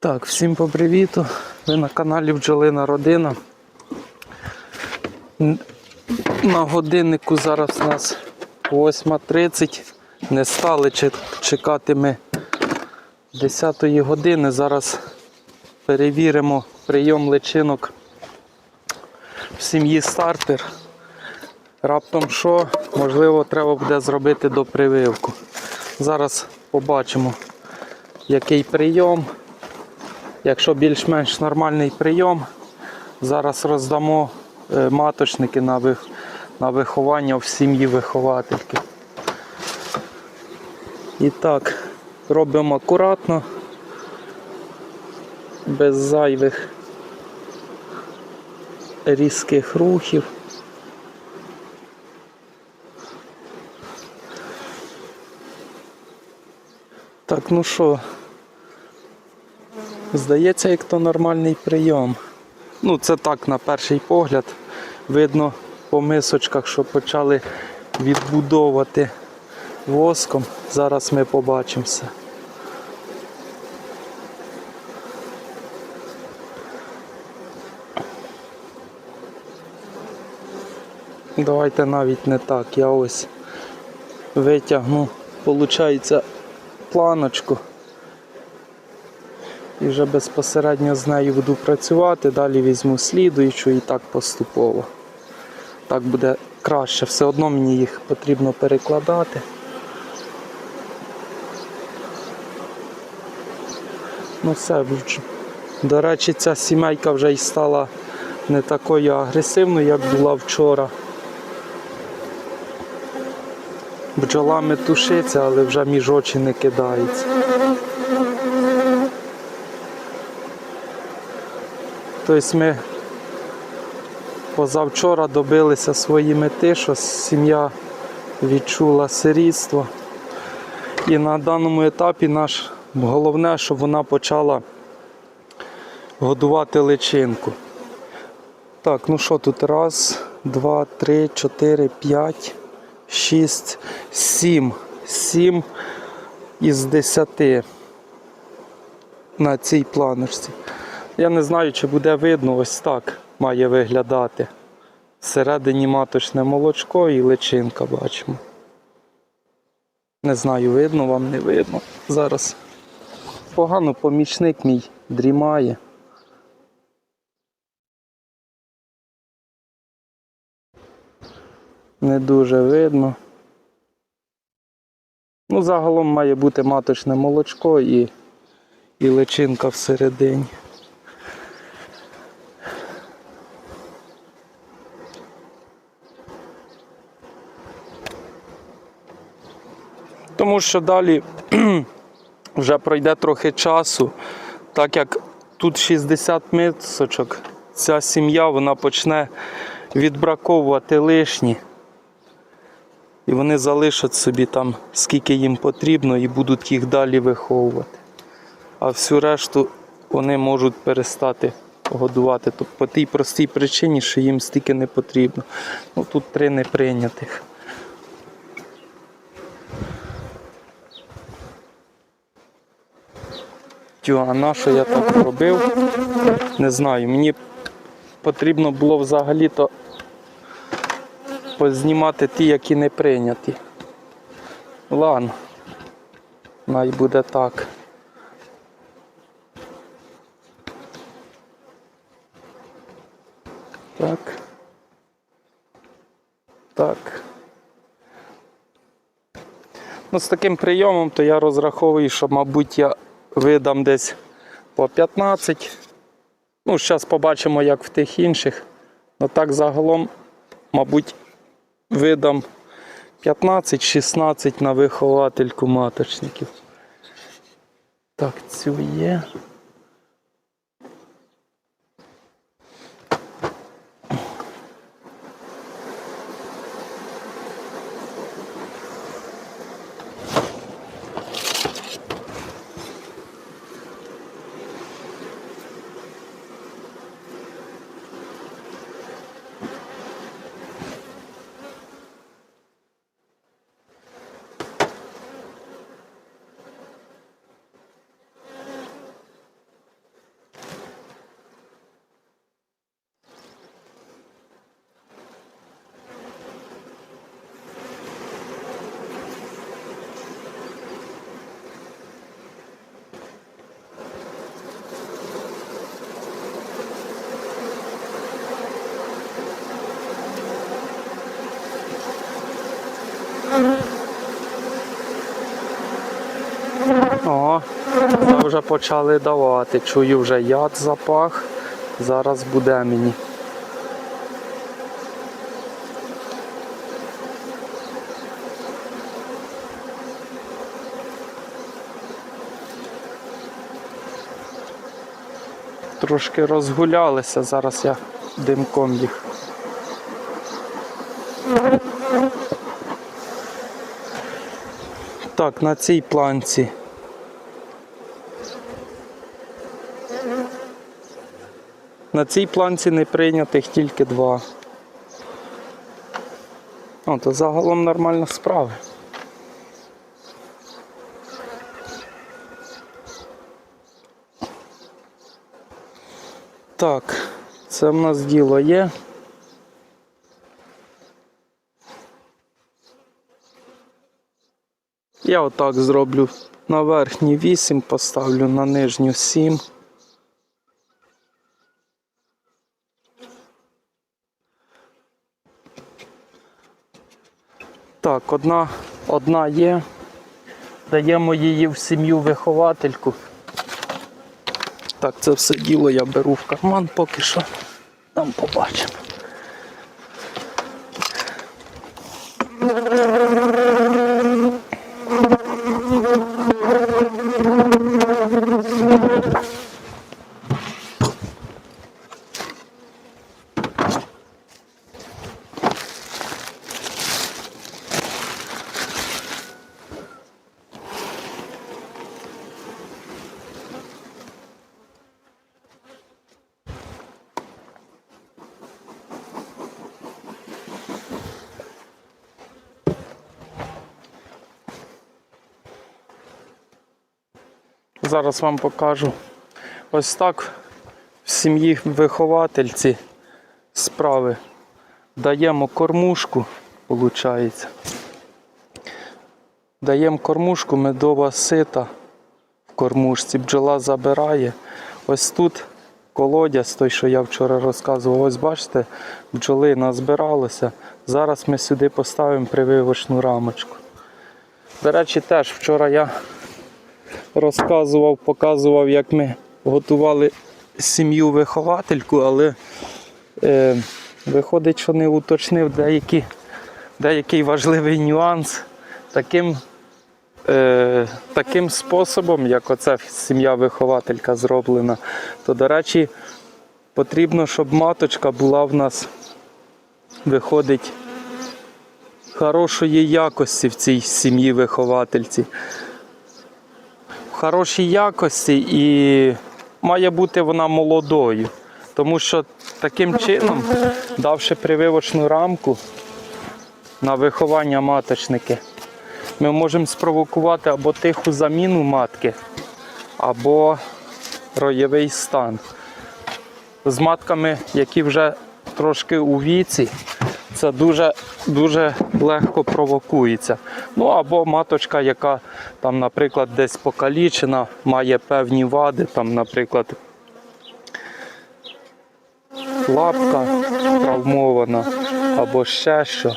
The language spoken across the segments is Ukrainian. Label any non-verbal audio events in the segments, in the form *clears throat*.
Так, всім по привіту. Ви на каналі Бджолина Родина. На годиннику зараз у нас 8.30. Не стали чекати ми 10 години. Зараз перевіримо прийом личинок в сім'ї стартер. Раптом що, можливо, треба буде зробити до прививку. Зараз побачимо, який прийом. Якщо більш-менш нормальний прийом, зараз роздамо е, маточники на, вих- на виховання в сім'ї виховательки. І так, робимо акуратно, без зайвих різких рухів. Так, ну що, Здається, як то нормальний прийом. Ну, це так, на перший погляд. Видно по мисочках, що почали відбудовувати воском. Зараз ми побачимо все. Давайте навіть не так. Я ось витягну, виходить, планочку і вже безпосередньо з нею буду працювати. Далі візьму слідуючу і так поступово. Так буде краще. Все одно мені їх потрібно перекладати. Ну все, до речі, ця сімейка вже й стала не такою агресивною, як була вчора. Бджолами тушиться, але вже між очі не кидається. Тобто ми позавчора добилися своєї мети, що сім'я відчула сирітство. І на даному етапі наш головне, щоб вона почала годувати личинку. Так, ну що тут? Раз, два, три, чотири, п'ять, шість, сім. Сім із десяти на цій планочці. Я не знаю, чи буде видно, ось так має виглядати. Всередині маточне молочко і личинка бачимо. Не знаю, видно вам, не видно. Зараз погано помічник мій дрімає. Не дуже видно. Ну, загалом має бути маточне молочко і, і личинка всередині. Тому що далі *clears throat* вже пройде трохи часу, так як тут 60 мисочок, ця сім'я вона почне відбраковувати лишні. І вони залишать собі там, скільки їм потрібно, і будуть їх далі виховувати. А всю решту вони можуть перестати годувати. Тобто по тій простій причині, що їм стільки не потрібно. Ну тут три неприйнятих. А на що я так робив? Не знаю. Мені потрібно було взагалі-то познімати ті, які не прийняті. Ладно. Най буде так. Так. Так. Ну, з таким прийомом, то я розраховую, що, мабуть, я видам десь по 15. Ну, зараз побачимо, як в тих інших. Ну так загалом, мабуть, видам 15-16 на виховательку маточників. Так, цю є. Вже почали давати. Чую вже яд запах. Зараз буде мені. Трошки розгулялися, зараз я димком їх. Так, на цій планці. На цій планці не прийнятих тільки два. О, то загалом нормальна справа. Так, це в нас діло є. Я отак зроблю. На верхній 8 поставлю, на нижню 7. Так, одна, одна є. Даємо її в сім'ю виховательку. Так, це все діло я беру в карман поки що. Там побачимо. Зараз вам покажу. Ось так в сім'ї виховательці справи. Даємо кормушку, виходить. Даємо кормушку, медова сита в кормушці. Бджола забирає. Ось тут колодязь, той, що я вчора розказував, ось бачите, бджоли назбиралося. Зараз ми сюди поставимо прививочну рамочку. До речі, теж вчора я розказував, показував, як ми готували сім'ю виховательку, але е, виходить, що не уточнив деякі, деякий важливий нюанс. Таким, е, таким способом, як оця сім'я вихователька зроблена, то, до речі, потрібно, щоб маточка була в нас, виходить, хорошої якості в цій сім'ї виховательці в хорошій якості і має бути вона молодою. Тому що таким чином, давши прививочну рамку на виховання маточники, ми можемо спровокувати або тиху заміну матки, або роєвий стан. З матками, які вже трошки у віці, це дуже дуже легко провокується. Ну або маточка, яка там, наприклад, десь покалічена, має певні вади, там, наприклад, лапка травмована або ще що,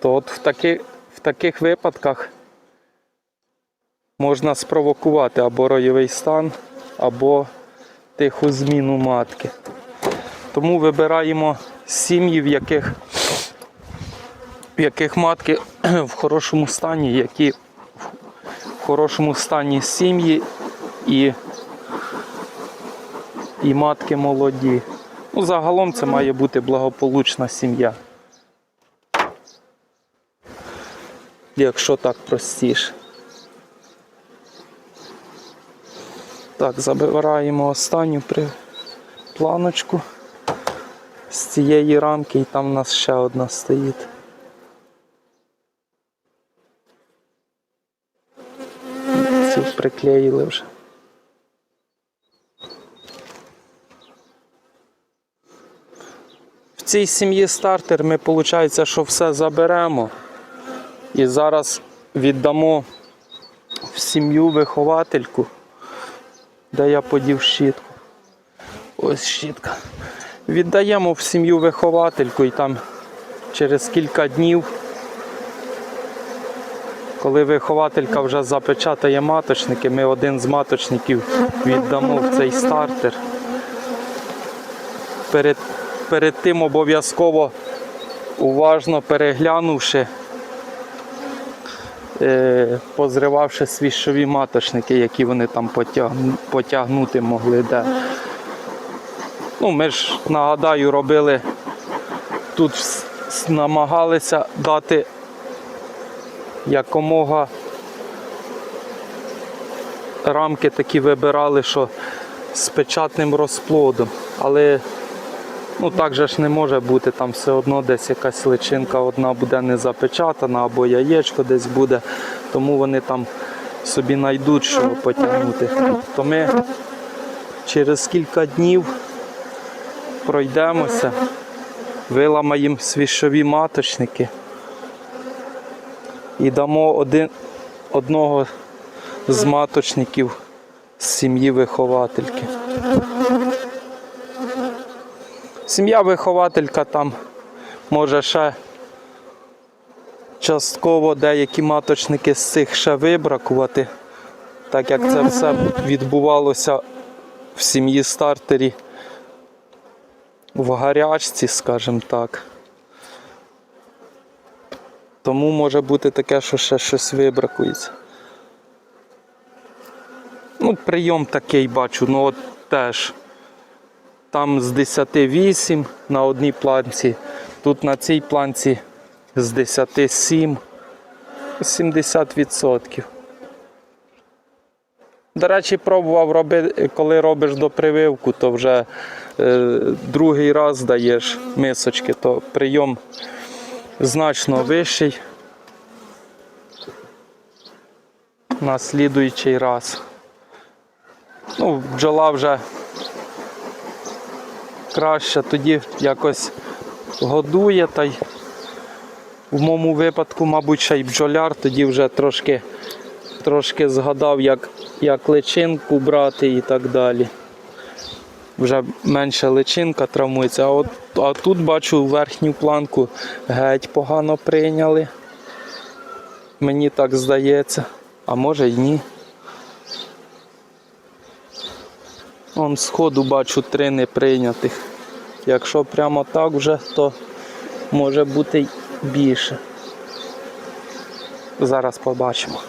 то от в, таки, в таких випадках можна спровокувати або роєвий стан, або тиху зміну матки. Тому вибираємо сім'ї, в яких в яких матки *clears throat* в хорошому стані, які в хорошому стані сім'ї і, і матки молоді. Ну, загалом це має бути благополучна сім'я. Якщо так простіше. Так, забираємо останню планочку з цієї рамки і там у нас ще одна стоїть. Цю приклеїли вже. В цій сім'ї стартер ми, виходить, що все заберемо і зараз віддамо в сім'ю виховательку, де я подів щітку. Ось щітка. Віддаємо в сім'ю виховательку і там через кілька днів Коли вихователька вже запечатає маточники, ми один з маточників віддамо в цей стартер. Перед, перед тим обов'язково уважно переглянувши, е, позривавши свіжові маточники, які вони там потягну, потягнути могли. Де. Ну, ми ж, нагадаю, робили тут намагалися дати якомога рамки такі вибирали, що з печатним розплодом. Але ну, так же ж не може бути, там все одно десь якась личинка одна буде не запечатана, або яєчко десь буде, тому вони там собі знайдуть, що потягнути. То ми через кілька днів пройдемося, виламаємо свіжові маточники і дамо один, одного з маточників з сім'ї виховательки. Сім'я вихователька там може ще частково деякі маточники з цих ще вибракувати, так як це все відбувалося в сім'ї стартері в гарячці, скажімо так. Тому може бути таке, що ще щось вибракується. Ну, прийом такий бачу, ну от теж. Там з 10 8 на одній планці, тут на цій планці з 10 7, 70%. До речі, пробував робити, коли робиш до прививку, то вже е, другий раз даєш мисочки, то прийом значно вищий. На слідуючий раз. Ну, бджола вже краще тоді якось годує, та й в моєму випадку, мабуть, ще й бджоляр тоді вже трошки, трошки згадав, як, як личинку брати і так далі. Вже менше личинка травмується. А, от, а тут бачу верхню планку геть погано прийняли. Мені так здається. А може й ні. Вон сходу бачу три неприйнятих. Якщо прямо так вже, то може бути більше. Зараз побачимо.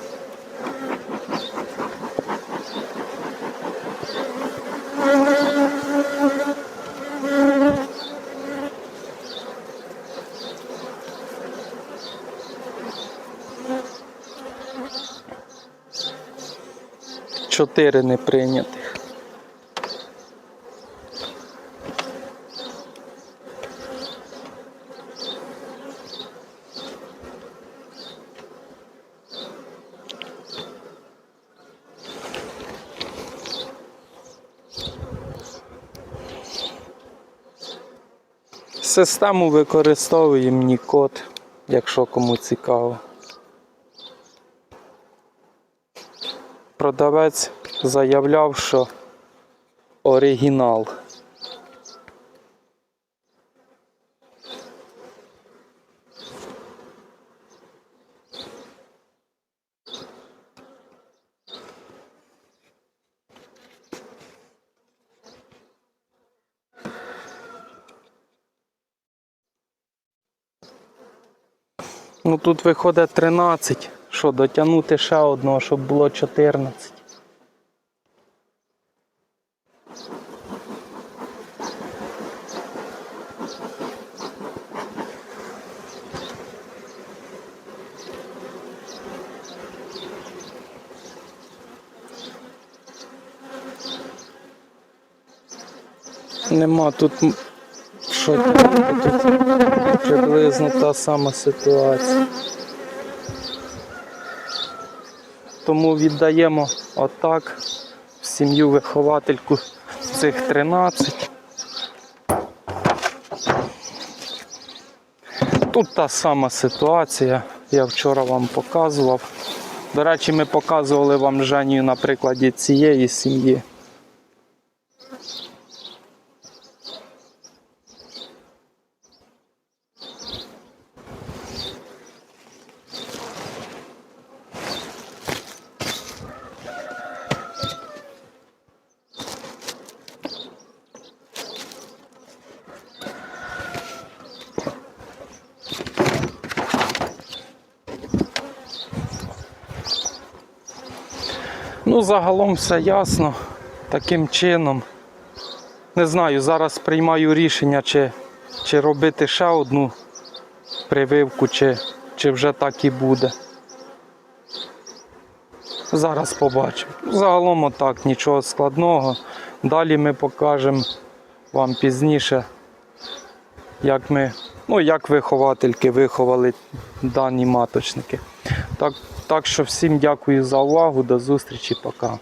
Чотири неприйнятих. Систему використовуємо Нікод, якщо кому цікаво. Продавець заявляв, що оригінал. Ну тут виходить 13. Що, дотягнути ще одного, щоб було 14. Нема тут що приблизно та сама ситуація. Тому віддаємо отак в сім'ю виховательку цих 13. Тут та сама ситуація, я вчора вам показував. До речі, ми показували вам Женію на прикладі цієї сім'ї. Ну, загалом все ясно. Таким чином. Не знаю, зараз приймаю рішення, чи, чи робити ще одну прививку, чи, чи вже так і буде. Зараз побачимо. Загалом отак, нічого складного. Далі ми покажемо вам пізніше, як ми, ну, як виховательки виховали дані маточники. Так, так що всім дякую за увагу, до зустрічі, пока.